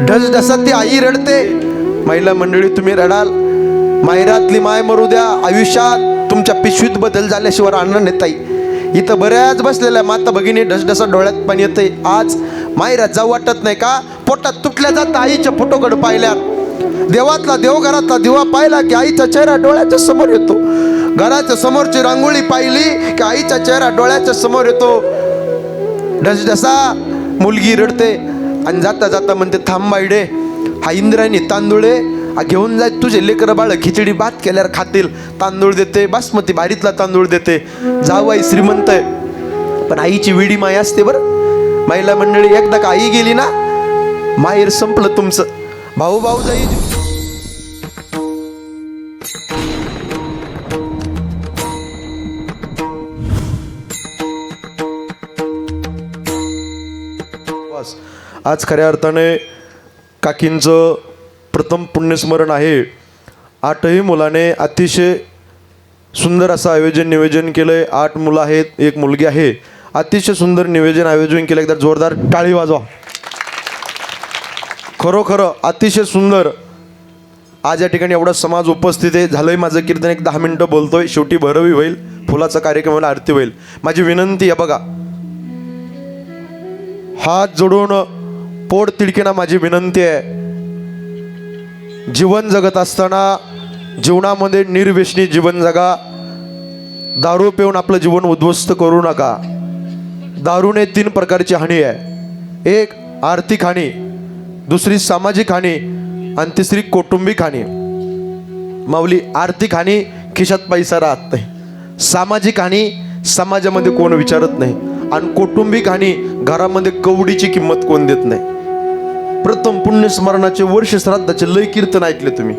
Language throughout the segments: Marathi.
ढस ती आई रडते. महिला मंडळी तुम्ही रडाल. मायरातली माय मरू द्या. आयुष्यात तुमच्या पिशवीत बदल झाल्याशिवाय अन्न नेताई इथं बऱ्याच बसलेल्या माता भगिनी ढसढसा डोळ्यात पाणी येते आज माहेरात जाऊ वाटत नाही का? पोटात तुटल्या जात आईच्या फोटोकडे पाहिल्या देवातला देवघरातला दिवा पाहिला की आईचा चेहरा डोळ्याच्या समोर येतो. घराच्या समोरची रांगोळी पाहिली की आईचा चेहरा डोळ्याच्या समोर येतो. ढसढसा मुलगी रडते. आणि जाता जाता म्हणते थांब बाईडे हा इंद्रायणी तांदुळे घेऊन जाय तुझे लेकर बाळ खिचडी भात केल्यावर खातील. तांदूळ देते बासमती भारीतला तांदूळ देते. जाऊ आई श्रीमंत आहे. पण आईची विडी माय असते बरं. महिला मंडळी एकदा का आई गेली ना माहेर संपलं तुमचं. भाऊ भाऊ जाई. आज खऱ्या अर्थाने काकींचं प्रथम पुण्यस्मरण आहे. आठही मुलाने अतिशय सुंदर असं आयोजन नियोजन केलं आहे आठ मुलं आहेत एक मुलगी आहे. अतिशय सुंदर नियोजन आयोजन केलं. एकदा जोरदार टाळी वाजवा. खरोखरं अतिशय सुंदर. आज या ठिकाणी एवढा समाज उपस्थित आहे. झालंय माझं कीर्तन. एक दहा मिनटं बोलतोय. शेवटी भरवी होईल. फुलाचा कार्यक्रम होईल. आरती होईल. माझी विनंती आहे बघा. हात जोडून पोट तिडकीना माझी विनंती आहे. जीवन जगत असताना जीवनामध्ये निर्व्यसनी जीवन जगा. दारू पिऊन आपलं जीवन उद्ध्वस्त करू नका. दारूने तीन प्रकारची हानी आहे. एक आर्थिक हानी. दुसरी सामाजिक हानी. आणि तिसरी कौटुंबिक हानी. माऊली आर्थिक हानी खिशात पैसा राहत नाही. सामाजिक हानी समाजामध्ये कोण विचारत नाही. आणि कौटुंबिक हानी घरामध्ये कवडीची किंमत कोण देत नाही. प्रथम पुण्यस्मरणाचे वर्ष श्राद्धाचे लय कीर्तन ऐकले तुम्ही.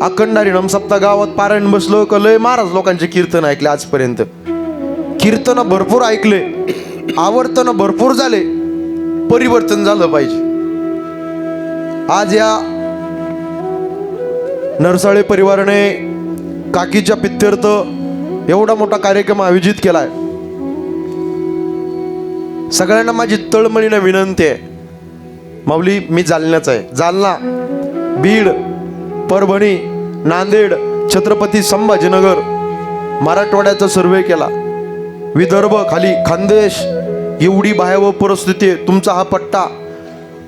अखंडारी नमसप्ता गावात पारायण बसलो का लय महाराज लोकांचे कीर्तन ऐकले आजपर्यंत. कीर्तन भरपूर ऐकले आवर्तन भरपूर झाले परिवर्तन झालं पाहिजे. आज या नरसाळे परिवाराने काकीच्या पित्यर्थ एवढा मोठा कार्यक्रम आयोजित केलाय. सगळ्यांना माझी तळमळीनं विनंती आहे. माऊली मी जालन्याचा आहे. जालना बीड परभणी नांदेड छत्रपती संभाजीनगर मराठवाड्याचा सर्वे केला. विदर्भ खाली खानदेश एवढी भयावह परिस्थिती आहे. तुमचा हा पट्टा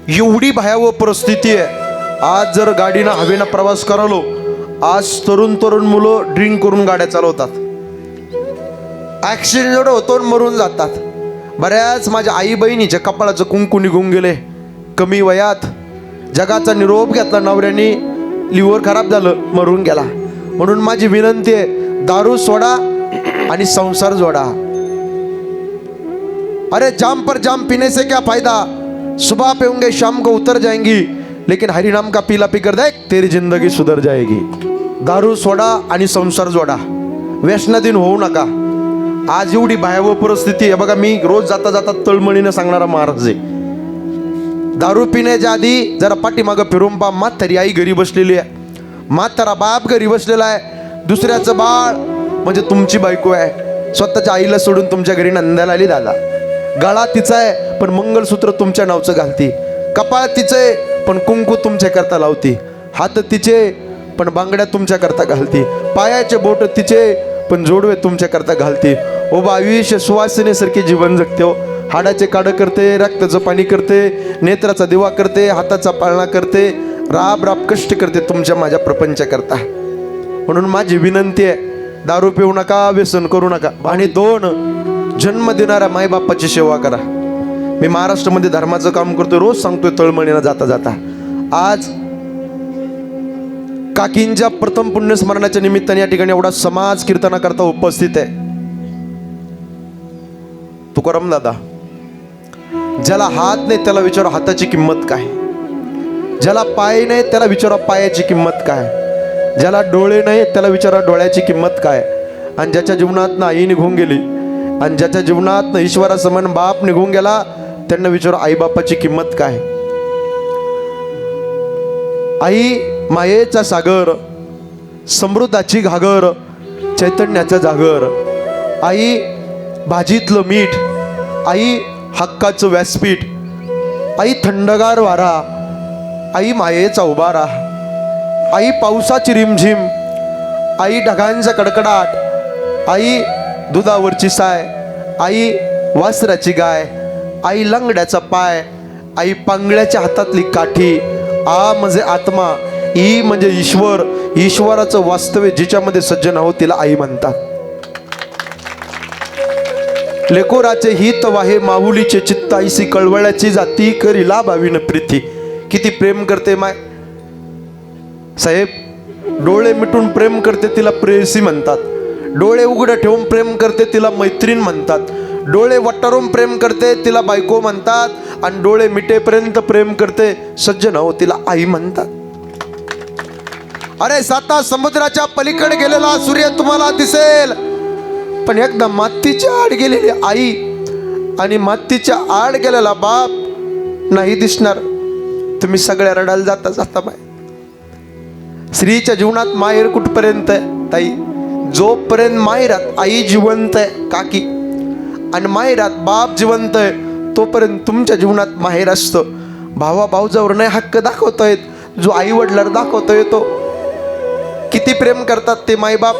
एवढी भयावह परिस्थिती आहे. आज जर गाडीनं हवेनं प्रवास करालो आज तरुण तरुण मुलं ड्रिंक करून गाड्या चालवतात. ॲक्सिडेंट होतो मरून जातात. बऱ्याच माझ्या आई बहिणीच्या कपाळाचं कुंकू निघून गेले. कमी वयात जगाचा निरोप घेतला नवऱ्याने लिव्हर खराब झालं मरून गेला. म्हणून माझी विनंती आहे दारू सोडा आणि संसार जोडा. अरे जाम पर जाम पीने से क्या फायदा? सुबह पेऊंगे शाम को उतर जाएंगी लेकिन हरिनाम का पीला पीकर देख तेरी जिंदगी सुधर जाएगी. दारू सोडा आणि संसार जोडा. व्यसनाधीन होऊ नका. आज एवढी भयावह परिस्थिती आहे. बघा मी रोज जाता जाता तळमळीनं सांगणारा महाराज आहे. दारू पिण्याच्या आधी जरा पाठीमागं फिरून पा म्हातारी आई घरी बसलेली आहे. म्हातारा बाप घरी बसलेला आहे. दुसऱ्याचं बाळ म्हणजे तुमची बायको आहे. स्वतःच्या आईला सोडून तुमच्या घरी नंदाला आली दादा. गळा तिचा आहे पण मंगलसूत्र तुमच्या नावचं घालती. कपाळ तिचं आहे पण कुंकू तुमच्याकरता लावती. हात तिचे पण बांगड्या तुमच्याकरता घालती. पायाचे बोट तिचे पण जोडवे तुमच्याकरता घालते घालती. ओ आयुष्य सुवासिनेसारखे जीवन जगते हो. हाडाचे काडं करते रक्ताचं पाणी करते नेत्राचा दिवा करते हाताचा पाळणा करते. राब राब कष्ट करते तुमच्या माझ्या प्रपंचाकरता. म्हणून माझी विनंती आहे दारू पिऊ नका व्यसन करू नका. आणि दोन जन्म देणाऱ्या मायबापाची सेवा करा. मी महाराष्ट्रामध्ये धर्माचं काम करतो रोज सांगतोय तळमळीनं जाता जाता. आज काकींच्या प्रथम पुण्यस्मरणाच्या निमित्ताने या ठिकाणी एवढा समाज कीर्तनाकरता उपस्थित आहे. तुकाराम दादा ज्याला हात नाही त्याला विचारा हाताची किंमत काय? ज्याला पाय नाही त्याला विचारा पायाची किंमत काय? ज्याला डोळे नाही त्याला विचारा डोळ्याची किंमत काय? आणि ज्याच्या जीवनात आई निघून गेली आणि ज्याच्या जीवनात ईश्वरासमान बाप निघून गेला त्यांना विचारा आईबापाची किंमत काय? आई मायेचा सागर समृद्धाची घागर चैतन्याचा जागर. आई भाजीतलं मीठ आई हक्काचं व्यासपीठ. आई थंडगार वारा आई मायेचा उभारा आई पावसाची रिमझिम आई ढगांचा कडकडाट आई दुधावरची साय आई वासराची गाय आई लंगड्याचा पाय आई पांगळ्याच्या हातातली काठी आ म्हणजे आत्मा ई म्हणजे ईश्वर ईश्वराचं वास्तव्य जिच्यामध्ये सज्जन हो तिला आई म्हणतात. लेकोराचे हित वाहे माहुलीचे चित्त आईसी कळवळ्याची जाती करी लाभावीन प्रीती. किती प्रेम करते माय. साहेब डोळे मिटून प्रेम करते तिला प्रेयसी म्हणतात. डोळे उघडे ठेवून प्रेम करते तिला मैत्रीण म्हणतात. डोळे वटारून प्रेम करते तिला बायको म्हणतात. आणि डोळे मिटेपर्यंत प्रेम करते सज्जन हो तिला आई म्हणतात. अरे साता समुद्राच्या पलीकडे गेलेला सूर्य तुम्हाला दिसेल. पण एकदा मातीच्या आड गेलेली आई आणि मातीच्या आड गेलेला बाप नाही दिसणार. तुम्ही सगळ्या रडायला जाता जाता बाय स्त्रीच्या जीवनात माहेर कुठपर्यंत आहे? ताई जोपर्यंत माहेरात आई जिवंत आहे काकी आणि माहेरात बाप जिवंत आहे तोपर्यंत तुमच्या जीवनात माहेर असतं. भावा भाऊजावर नाही हक्क दाखवता येत. जो आई वडिलांना दाखवता येतो. किती प्रेम करतात ते माईबाप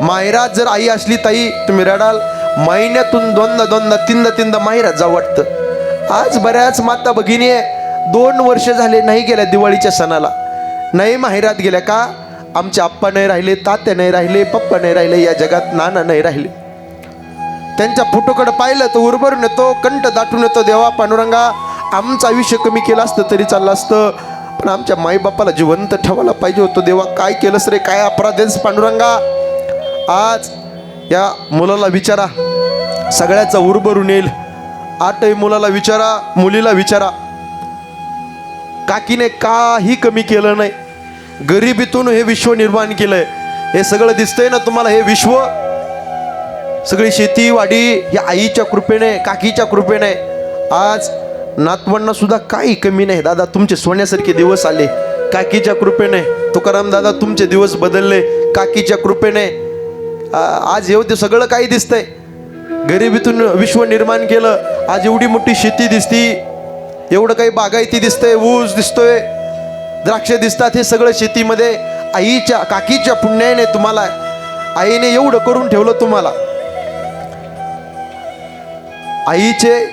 माहेरात जर आई असली ताई तुम्ही रडाल. महिन्यातून दोनदा दोनदा तीनदा तीनदा माहेरात जाऊ वाटतं. आज बऱ्याच माता भगिनी दोन वर्ष झाले नाही गेल्या दिवाळीच्या सणाला. नाही माहेरात गेल्या का? आमचे आप्पा नाही राहिले तात्या नाही राहिले पप्पा नाही राहिले या जगात नाना नाही राहिले. त्यांच्या फोटोकडे पाहिलं तर उरभरून येतो कंठ दाटून येतो देवा पांडुरंगा आमचं आयुष्य कमी केलं असतं तरी चाललं असतं. पण आमच्या माईबापाला जिवंत ठेवायला पाहिजे होतं देवा काय केलंस रे काय अपराध पांडुरंगा? आज या मुलाला विचारा. सगळ्याचा उरभरून येईल. आठही मुलाला विचारा मुलीला विचारा. काकीने काही कमी केलं नाही. गरिबीतून हे विश्व निर्माण केलंय. हे सगळं दिसतंय ना तुम्हाला हे विश्व? सगळी शेती वाडी या आईच्या कृपेने काकीच्या कृपेने. आज नातवांना सुद्धा काही कमी नाही. दादा तुमचे सोन्यासारखे दिवस आले. काकीच्या कृपेने. तुकाराम दादा तुमचे दिवस बदलले. काकीच्या कृपेने. आज आज एवढं सगळं काही दिसतंय. गरिबीतून विश्व निर्माण केलं. आज एवढी मोठी शेती दिसती. एवढं काही बागायती दिसतंय ऊस दिसतोय. द्राक्ष दिसतात हे सगळं शेतीमध्ये. आईच्या काकीच्या पुण्याने तुम्हाला आईने एवढं करून ठेवलं तुम्हाला. आईचे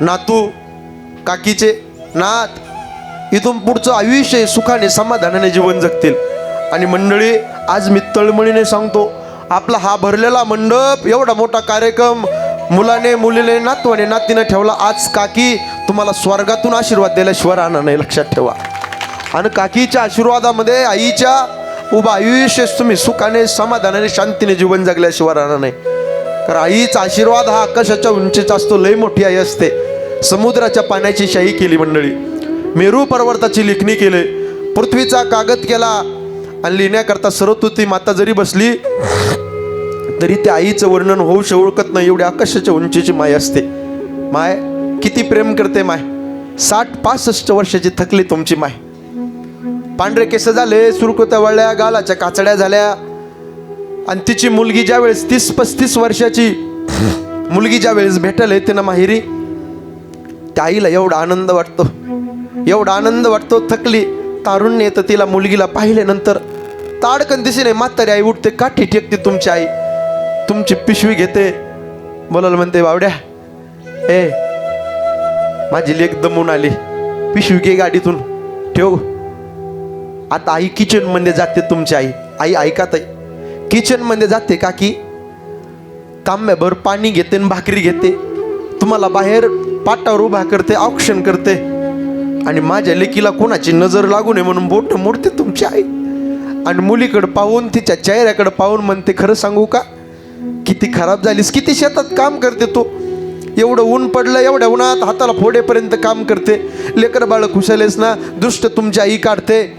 नातू काकीचे नात इथून पुढचं आयुष्य सुखाने समाधानाने जीवन जगतील. आणि मंडळी आज मी तळमळीने सांगतो आपला हा भरलेला मंडप एवढा मोठा कार्यक्रम मुलाने मुलीने नातवाने नातीनं ठेवला. आज काकी तुम्हाला स्वर्गातून आशीर्वाद दिल्याशिवाय राहणार नाही लक्षात ठेवा. आणि काकीच्या आशीर्वादामध्ये आईच्या उभा आयुष्य तुम्ही सुखाने समाधानाने शांतीने जीवन जगल्याशिवाय राहणार नाही. कारण आईचा आशीर्वाद हा आकाशाच्या उंचीचा असतो लय मोठी आई असते. समुद्राच्या पाण्याची शाही केली मंडळी. मेरू पर्वताची लेखणी केले. पृथ्वीचा कागद केला. आणि लिहिण्याकरता सरस्वती माता जरी बसली तरी त्या आईचं वर्णन होऊ शकत नाही एवढी आकाशाच्या उंचीची माय असते. माय किती प्रेम करते माय? साठ पासष्ट वर्षाची थकली तुमची माय. पांढरे केस झाले सुरकुत्या वळल्या गालाच्या काचड्या झाल्या. आणि तिची मुलगी ज्या वेळेस तीस पस्तीस वर्षाची मुलगी ज्या वेळेस भेटल आहे तिनं माहेरी त्या आईला एवढा आनंद वाटतो. एवढा आनंद वाटतो थकली तारुण्य येतं तिला मुलगीला पाहिल्यानंतर. ताडकन दिशेने म्हातारी आई उठते काठी टेकते तुमची आई. तुमची पिशवी घेते. बोलायला म्हणते बावड्या ए माझी लेक दमून आली. पिशवी घे गाडीतून. ठेव. आता आई किचनमध्ये जाते तुमची आई. आई ऐकात आहे किचनमध्ये जाते का की तांब्याभर पाणी घेते आणि भाकरी घेते. तुम्हाला बाहेर पाटावर उभा करते ऑक्शन करते. आणि माझ्या लेकीला कोणाची नजर लागू नये म्हणून बोट मोडते तुमची आई. आणि मुलीकडं पाहून तिच्या चेहऱ्याकडं पाहून म्हणते खरं सांगू का? किती खराब झालीस किती शेतात काम करते तू? एवढं ऊन पडलं एवढ्या उन्हात हाताला फोडेपर्यंत काम करते. लेकर बाळ खुशालेस ना दृष्ट तुमची आई काढते.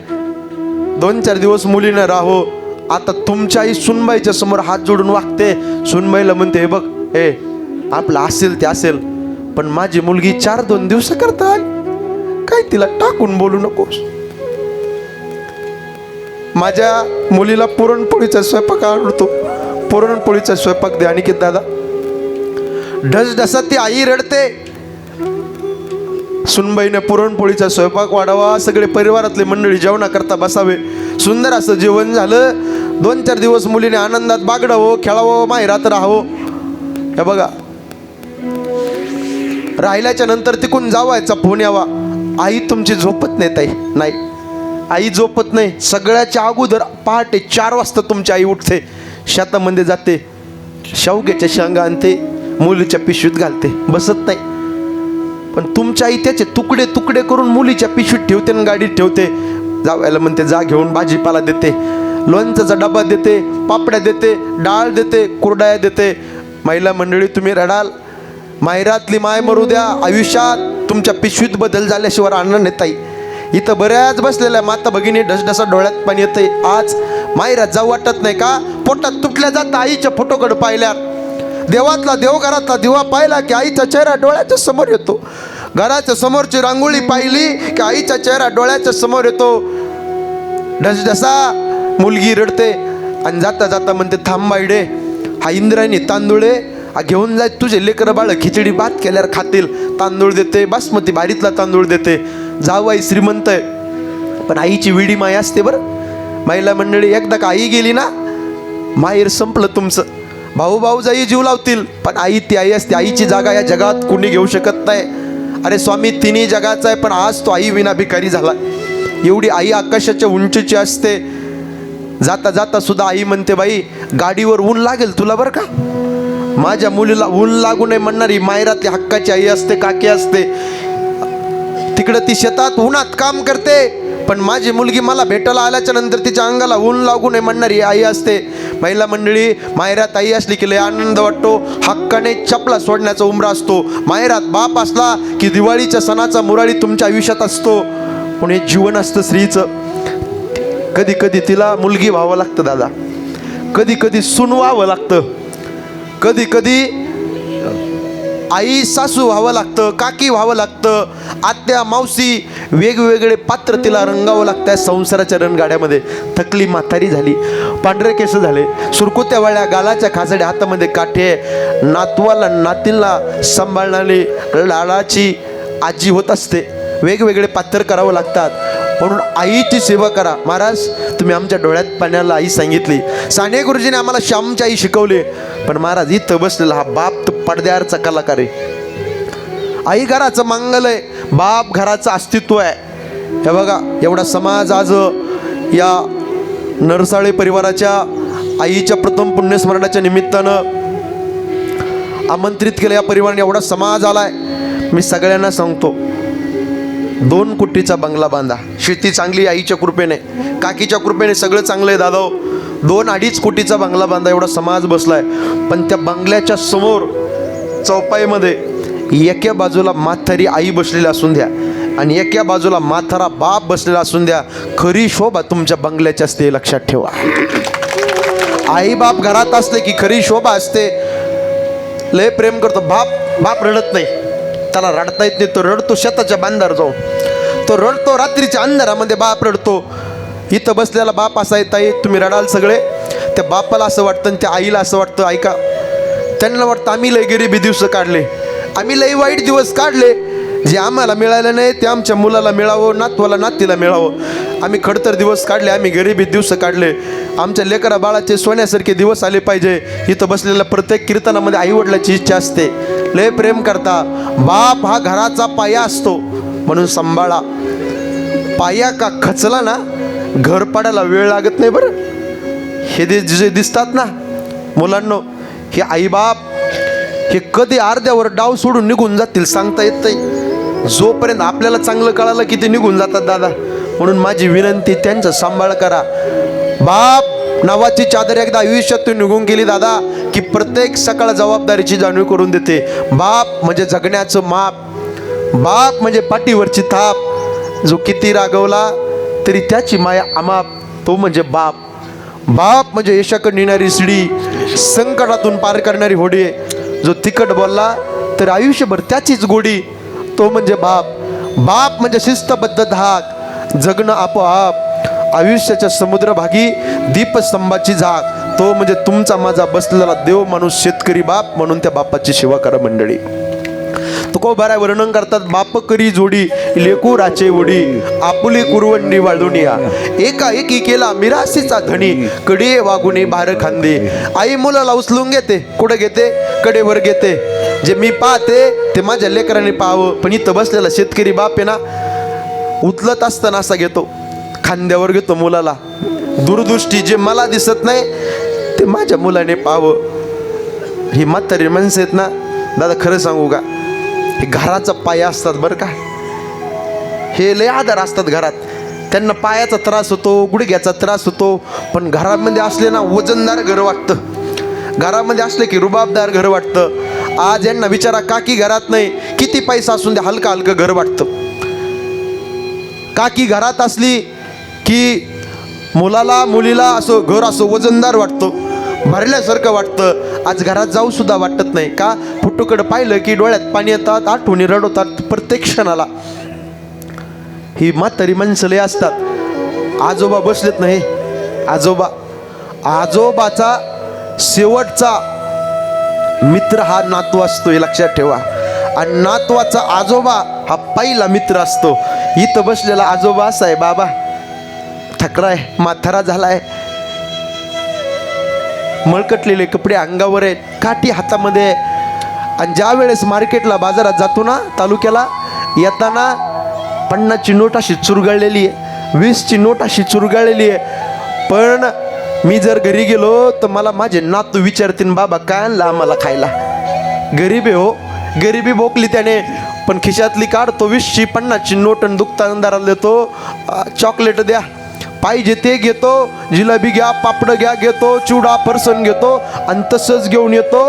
दोन चार दिवस मुलीनं राहो. आता तुमच्या आई सुनबाईच्या समोर हात जोडून वागते. सुनबाईला म्हणते "हे बघ हे आपलं असेल ते असेल पण माझी मुलगी चार दोन दिवस करता काय तिला टाकून बोलू नकोस. माझ्या मुलीला पुरणपोळीचा स्वयंपाक आवडतो. पुरणपोळीचा स्वयंपाक दे अनिकेत दादा. ढसढसा ती आई रडते. सुनबाईने पुरणपोळीचा स्वयंपाक वाढावा सगळे परिवारातले मंडळी जेवणा करता बसावे. सुंदर असं जेवण झालं. दोन चार दिवस मुलीने आनंदात बागडावं खेळावं माहेरात राहावं. हे बघा. राहिल्याच्या नंतर तिकून जावायचा फोन यावा. आई तुमची झोपत नाही ताई. नाही. आई झोपत नाही. सगळ्याच्या अगोदर पहाटे चार वाजता तुमची आई उठते. शेतामध्ये जाते. शेवग्याच्या शेंगा आणते. मुलीच्या पिशवीत घालते. बसत नाही. पण तुमच्या आई त्याचे तुकडे तुकडे करून मुलीच्या पिशवीत ठेवते आणि गाडीत ठेवते. जावायला म्हणते जा घेऊन भाजीपाला देते. लोणचाचा डबा देते पापड्या देते डाळ देते कुरडाया देते. महिला मंडळी तुम्ही रडाल. मायरातली माय मरू द्या. आयुष्यात तुमच्या पिशवीत बदल झाल्याशिवाय आनंद नेताई इथं बऱ्याच बसलेल्या माता भगिनी ढसढसा डोळ्यात पाणी येते आज मायरात जाऊ वाटत नाही का? पोटात तुटल्या जात आईच्या फोटोकडे पाहिल्या देवातला देव घरातला दिवा पाहिला की आईचा चेहरा डोळ्याच्या समोर येतो. घराच्या समोरची रांगोळी पाहिली की आईचा चेहरा डोळ्याच्या समोर येतो. ढसढसा मुलगी रडते आणि जाता जाता म्हणते थांब हा इंद्रायणी तांदूळ आहे. हा घेऊन जाय तुझे लेकरं बाळ खिचडी भात केल्यावर खातील. तांदूळ देते बासमती भारीतला तांदूळ देते. जाऊ आई श्रीमंत आहे. पण आईची विडी माय असते बरं. महिला मंडळी एकदा का आई गेली ना माहेर संपलं तुमचं. भाऊ भाऊ जाई जीव लावतील पण आई ती आई असते. आईची जागा या जगात कोणी घेऊ शकत नाही. अरे स्वामी तिन्ही जगाचा आहे पण आज तो आई विना भिकारी झाला. एवढी आई आकाशाच्या उंचीची असते. जाता जाता सुद्धा आई म्हणते बाई गाडीवर ऊन लागेल तुला बरं का? माझ्या मुलीला ऊन लागू नये म्हणणारी मायरातली हक्काची आई असते काकी असते. तिकडं ती शेतात उन्हात काम करते. पण माझी मुलगी मला भेटायला आल्याच्यानंतर तिच्या अंगाला ऊन लागू नये म्हणणारी आई असते. महिला मंडळी मायरात आई असली की लय आनंद वाटतो. हक्काने चपला सोडण्याचा उमरा असतो. मायरात बाप असला की दिवाळीच्या सणाचा मुराळी तुमच्या आयुष्यात असतो. पण हे जीवन असतं स्त्रीचं. कधी कधी तिला मुलगी व्हावं लागतं दादा. कधी कधी सुनवावं व्हावं लागतं. कधी कधी आई सासू व्हावं लागतं काकी व्हावं लागतं आत्या मावशी वेगवेगळे पात्र तिला रंगावं लागतं संसाराच्या रणगाड्यामध्ये. थकली म्हातारी झाली पांढरे केस झाले सुरकुत्या वाळ्या गालाच्या खासड्या हातामध्ये काठे नातवाला नातीला सांभाळणारी लाडाची आजी होत असते. वेगवेगळे पात्र करावं लागतात. म्हणून आईची सेवा करा. महाराज तुम्ही आमच्या डोळ्यात पाण्याला आई सांगितली. साने गुरुजीने आम्हाला श्यामची आई शिकवली. पण महाराज इथं बसलेला हा बाप तर पडद्यावरचा कलाकार आहे. आई घराचं मंगल आहे. बाप घराचं अस्तित्व आहे. हे बघा एवढा समाज आज या नरसाळे परिवाराच्या आईच्या प्रथम पुण्यस्मरणाच्या निमित्तानं आमंत्रित केलं या परिवाराने. एवढा समाज आलाय. मी सगळ्यांना सांगतो दोन कोटीचा बंगला बांधा. शेती चांगली आईच्या कृपेने. काकीच्या कृपेने सगळं चांगलं आहे दादा हो. दोन अडीच कोटीचा बंगला बांधा एवढा समाज बसलाय. पण त्या बंगल्याच्या समोर चौपाईमध्ये एका बाजूला माथारी आई बसलेली असून द्या आणि एका बाजूला माथारा बाप बसलेला असून द्या खरी शोभा तुमच्या बंगल्याच्या असते लक्षात ठेवा. आई बाप घरात असते की खरी शोभा असते. लय प्रेम करतो. बाप बाप रडत नाही. त्याला रडता येत नाही तो रडतो शेताच्या बांधार जाऊन. तो रडतो रात्रीच्या अंधारामध्ये बाप रडतो. इथं बसलेला बाप असा येत आहे तुम्ही रडाल सगळे. त्या बापाला असं वाटतं आणि त्या आईला असं वाटतं ऐका त्यांना वाटतं आम्ही लय गरिबी दिवस काढले. आम्ही लय वाईट दिवस काढले. जे आम्हाला मिळालं नाही ते आमच्या मुलाला मिळावं नातवाला नातीला मिळावं. आम्ही खडतर दिवस काढले आम्ही गरिबी दिवस काढले. आमच्या लेकरा बाळाचे सोन्यासारखे दिवस आले पाहिजे. इथं बसलेल्या प्रत्येक कीर्तनामध्ये आईवडिलाची इच्छा असते. लय प्रेम करता. बाप हा घराचा पाया असतो. म्हणून सांभाळा. पाया का खचला ना घर पाडायला वेळ लागत नाही बरं. हे दे जे दिसतात ना मुलांनो हे आईबाप हे कधी अर्ध्यावर डाव सोडून निघून जातील सांगता येत नाही. जोपर्यंत आपल्याला चांगलं कळालं की ते निघून जातात दादा. म्हणून माझी विनंती त्यांचा सांभाळ करा. बाप नावाची चादर एकदा आयुष्यातून निघून गेली दादा की प्रत्येक सकाळ जबाबदारीची जाणीव करून देते. बाप म्हणजे जगण्याचं माप. बाप म्हणजे पाठीवरची थाप. जो किती रागवला तरी त्याची माया अमाप. तो म्हणजे बाप. बाप म्हणजे यशाकडे नेणारी सिडी संकटातून पार करणारी होडी. जो तिकट बोलला तर आयुष्यभर त्याचीच गोडी. तो म्हणजे बाप. बाप म्हणजे शिस्तबद्ध धाक. जगणं आपोआप आयुष्याच्या समुद्रभागी दीपस्तंभाची झाक. तो म्हणजे तुमचा माझा बसलेला देव माणूस शेतकरी बाप म्हणून त्या बापाची सेवा करा मंडळी. तुकोबाराय वर्णन करतात बाप करी जोडी लेकू राचे उडी. आपुली कुरवंडी वाळुनिया एका एकी केला मिरासीचा धनी. कडे वागुनी बार खांदे. आई मुलाला उचलून घेते. कुठं घेते? कडेवर घेते. जे मी पाहते ते माझ्या लेकरांनी पाहावं. पण इथं बसलेला शेतकरी बाप आहे ना उचलत असताना असा घेतो. खांद्यावर घेतो मुलाला. दूरदृष्टी जे मला दिसत नाही ते माझ्या मुलाने पाहावं. ही म्हातारी माणसं आहेत ना दादा खरं सांगू का? हे घराचा पाया असतात बरं का? हे लय आधार असतात घरात. त्यांना पायाचा त्रास होतो गुडघ्याचा त्रास होतो पण घरामध्ये असले ना वजनदार घर वाटतं. घरामध्ये असले की रुबाबदार घर वाटतं. आज यांना विचारा काकी घरात नाही किती पैसा असून द्या हलकं हलकं घर वाटतं. काकी घरात असली की मुलाला मुलीला असं घर असं वजनदार वाटतं भरल्यासारखं वाटतं. आज घरात जाऊ सुद्धा वाटत नाही. का? फुटूकडे पाहिलं की डोळ्यात पाणी येतात आठवणी रडवतात प्रत्येक क्षणाला. ही म्हातारी माणसं असतात. आजोबा बसलेत नाही आजोबा. आजोबाचा शेवटचा मित्र हा नातू असतो हे लक्षात ठेवा. आणि नातवाचा आजोबा हा पहिला मित्र असतो. इथं बसलेला आजोबा असा आहे बाबा थकराय म्हातारा झालाय. मळकटलेले कपडे अंगावर आहेत. काठी हातामध्ये आणि ज्या वेळेस मार्केटला बाजारात जातो ना तालुक्याला येताना पन्नासची नोट अशी चुरगळलेली आहे. वीसची नोट अशी चुरगळलेली आहे. पण मी जर घरी गेलो तर मला माझे नातू विचारतील बाबा काय आणला आम्हाला खायला? गरीब आहे हो. गरिबी बोकली त्याने. पण खिशातली काढतो वीसची पन्नासची नोट आणि दुकानदाराला देतो. चॉकलेट द्या. पाहिजे ते घेतो जिलेबी घ्या पापड घ्या घेतो चिवडा फरसन घेतो आणि तसंच घेऊन येतो.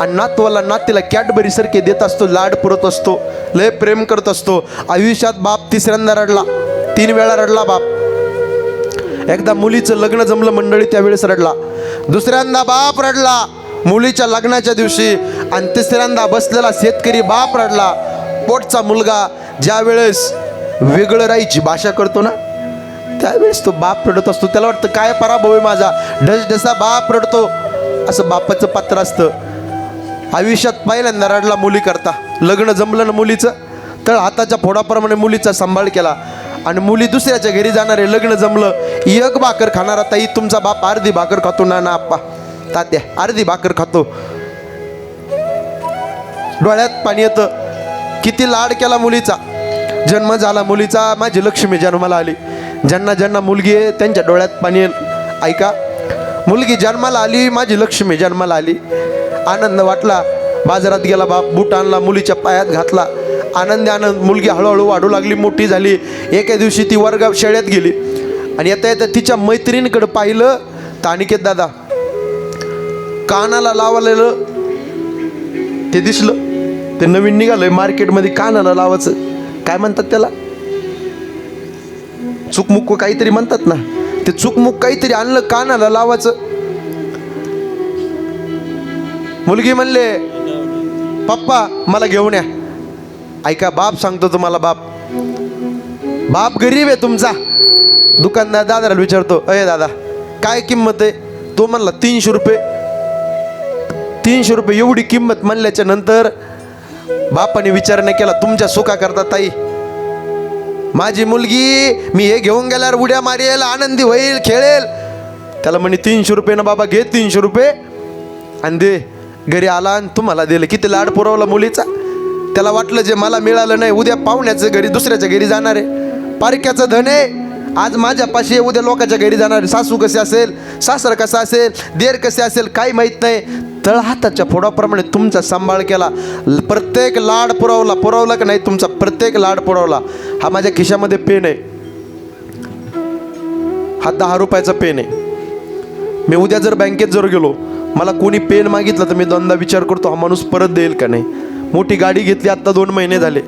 आणि नातवाला नातीला कॅडबरी सारखे देत असतो लाड पुरत असतो लय प्रेम करत असतो. आयुष्यात बाप तिसऱ्यांदा रडला तीन वेळा रडला बाप. एकदा मुलीचं लग्न जमलं मंडळी त्यावेळेस रडला. दुसऱ्यांदा बाप रडला मुलीच्या लग्नाच्या दिवशी. आणि तिसऱ्यांदा बसलेला शेतकरी बाप रडला. पोटचा मुलगा ज्या वेळेस वेगळं राहायची भाषा करतो ना त्यावेळेस तो बाप रडत असतो. त्याला वाटतं काय पराभव आहे माझा? ढस ढसा बाप रडतो. असं बापाचं पात्र असतं. आयुष्यात पहिल्यांदा रडला मुली करता. लग्न जमलं ना मुलीचं तर हाताच्या फोडाप्रमाणे मुलीचा सांभाळ केला. आणि मुली दुसऱ्याच्या घरी जाणारे लग्न जमलं एक भाकर खाणारा ताई तुमचा बाप अर्धी भाकर खातो. ना ना आप्पा तात्या अर्धी भाकर खातो. डोळ्यात पाणी येतं. किती लाड केला मुलीचा. जन्म झाला मुलीचा. माझी लक्ष्मी जन्माला आली. ज्यांना ज्यांना मुलगी आहे त्यांच्या डोळ्यात पाणी ऐका मुलगी जन्माला आली माझी लक्ष्मी जन्माला आली. आनंद वाटला बाजारात गेला बाप बूट आणला मुलीच्या पायात घातला. आनंदी आनंद मुलगी हळूहळू वाढू लागली मोठी झाली. एके दिवशी ती वर्ग शाळेत गेली. आणि येता येता तिच्या मैत्रिणीकडे पाहिलं तर अनिकेत दादा कानाला लावलेलं ते दिसलं. ते नवीन निघालंय मार्केटमध्ये कानाला लावायचं. काय म्हणतात त्याला? चुकमुक काहीतरी म्हणतात ना ते चुकमुक काहीतरी आणलं कानाला लावायचं. मुलगी म्हणले पप्पा मला घेऊन या. ऐका बाप सांगतो तुम्हाला बाप. बाप गरीब आहे तुमचा. दुकानदार दादाला विचारतो अय दादा काय किंमत आहे? तो म्हणला तीनशे रुपये. तीनशे रुपये एवढी किंमत म्हणल्याच्या नंतर बापाने विचार नाही केला तुमच्या सुखाकरता ताई माझी मुलगी मी हे घेऊन गेल्यावर उड्या मारेल आनंदी होईल खेळेल. त्याला म्हणे तीनशे रुपये ना बाबा घे तीनशे रुपये. आणि दे घरी आला आणि तुम्हाला दिलं. किती लाड पुरवला मुलीचा. त्याला वाटलं जे मला मिळालं नाही उद्या पाहुण्याचं घरी दुसऱ्याच्या घरी जाणार आहे. पारक्याचं धन आहे. आज माझ्यापाशी आहे, उद्या लोकांच्या घरी जाणार आहे. सासू कसे असेल सासर कसा असेल देर कसे असेल काही माहीत नाही. तळहाताच्या फोडाप्रमाणे तुमचा सांभाळ केला. प्रत्येक लाड पुरवला. पुरवला का नाही तुमचा प्रत्येक लाड पुरवला. हा माझ्या खिशामध्ये पेन आहे. हा दहा रुपयाचा पेन आहे. मी उद्या जर बँकेत जर गेलो मला कोणी पेन मागितलं तर मी दोनदा विचार करतो हा माणूस परत देईल का नाही? मोठी गाडी घेतली आत्ता दोन महिने झाले.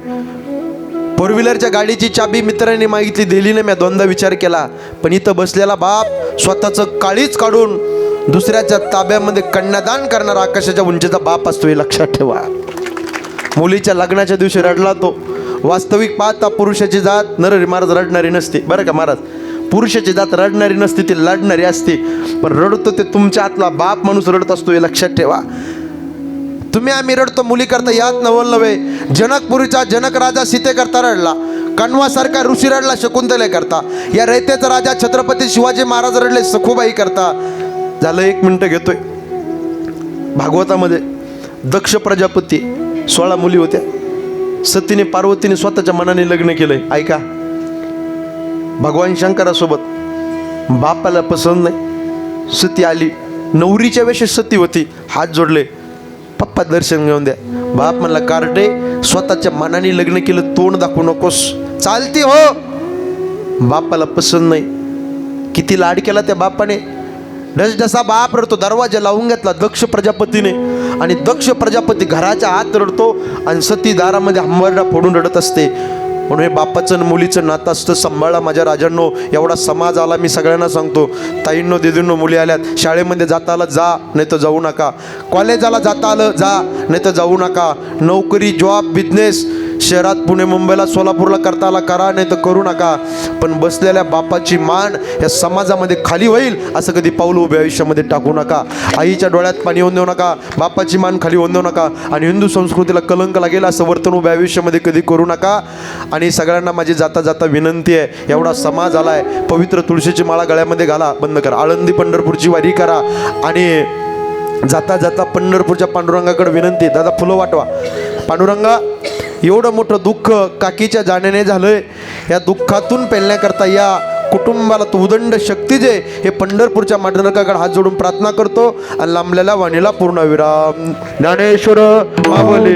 फोर व्हीलरच्या गाडीची चाबी मित्रांनी मागितली दिली नाही मी दोनदा विचार केला. पण इथं बसलेला बाप स्वतःचं काळीच काढून दुसऱ्याच्या ताब्यामध्ये कन्यादान करणारा आकाशाच्या उंचीचा बाप असतो हे लक्षात ठेवा. मुलीच्या लग्नाच्या दिवशी रडला तो. वास्तविक पाहता पुरुषाची जात नर महाराज रडणारी नसते. बरं का महाराज? पुरुषाची जात रडणारी नसते ती लढणारी असते. पण रडतो ते तुमच्या आतला बाप माणूस रडत असतो हे लक्षात ठेवा. तुम्ही आम्ही रडतो मुली करता यात नवल नव्हे जनकपुरीचा जनक राजा सीते करता रडला. कण्वासारखा ऋषी रडला शकुंतले करता या रयतेचा राजा छत्रपती शिवाजी महाराज रडले सखुबाई करता झालं एक मिनटं घेतोय. भागवतामध्ये दक्ष प्रजापती सोळा मुली होत्या. सतीने पार्वतीने स्वतःच्या मनाने लग्न केलंय. ऐका. भगवान शंकरासोबत बापाला पसंत नाही. सती आली. नवरीच्या वेळेस सती होती. हात जोडले. पप्पा दर्शन घेऊन द्या. बाप म्हणला कार्टे स्वतःच्या मनाने लग्न केलं तोंड दाखवू नकोस. चालती हो. बापाला पसंत नाही. किती लाड केला त्या बापाने. जसा बाप रडतो दरवाजा लावून घेतला दक्ष प्रजापतीने. आणि दक्ष प्रजापती घराच्या आत रडतो आणि सती दारामध्ये हंबरडा फोडून रडत असते. म्हणून हे बापाचं आणि मुलीचं नातं असतं सांभाळा माझ्या राजांनो एवढा समाज आला मी सगळ्यांना सांगतो. ताईंनो दिदींनो मुली आल्यात शाळेमध्ये जाता आलं जा नाही तर जाऊ नका. कॉलेजाला जाता आलं जा नाही तर जाऊ नका. नोकरी जॉब बिझनेस शहरात पुणे मुंबईला सोलापूरला करता आला करा नाही तर करू नका. पण बसलेल्या बापाची मान या समाजामध्ये खाली होईल असं कधी पाऊल उभे आयुष्यामध्ये टाकू नका. आईच्या डोळ्यात पाणी होऊन देऊ नका बापाची मान खाली होऊन देऊ नका आणि हिंदू संस्कृतीला कलंक लागेल असं वर्तन उभ्या आयुष्यामध्ये कधी करू नका. आणि सगळ्यांना माझी जाता जाता विनंती आहे एवढा समाज आला आहे पवित्र तुळशीची माळा गळ्यामध्ये घाला बंद करा. आळंदी पंढरपूरची वारी करा आणि जाता जाता पंढरपूरच्या पांडुरंगाकडे विनंती आहे, दादा फुलं वाटवा. पांडुरंगा एवढं मोठं दुःख काकीच्या जाण्याने झालंय. या दुःखातून पेलण्याकरता या कुटुंबाला तू उदंड शक्ती जे हे पंढरपूरच्या पांडुरंगाकडे हात जोडून प्रार्थना करतो. आणि लांबलेल्या वाणीला पूर्ण विराम. ज्ञानेश्वर मावले.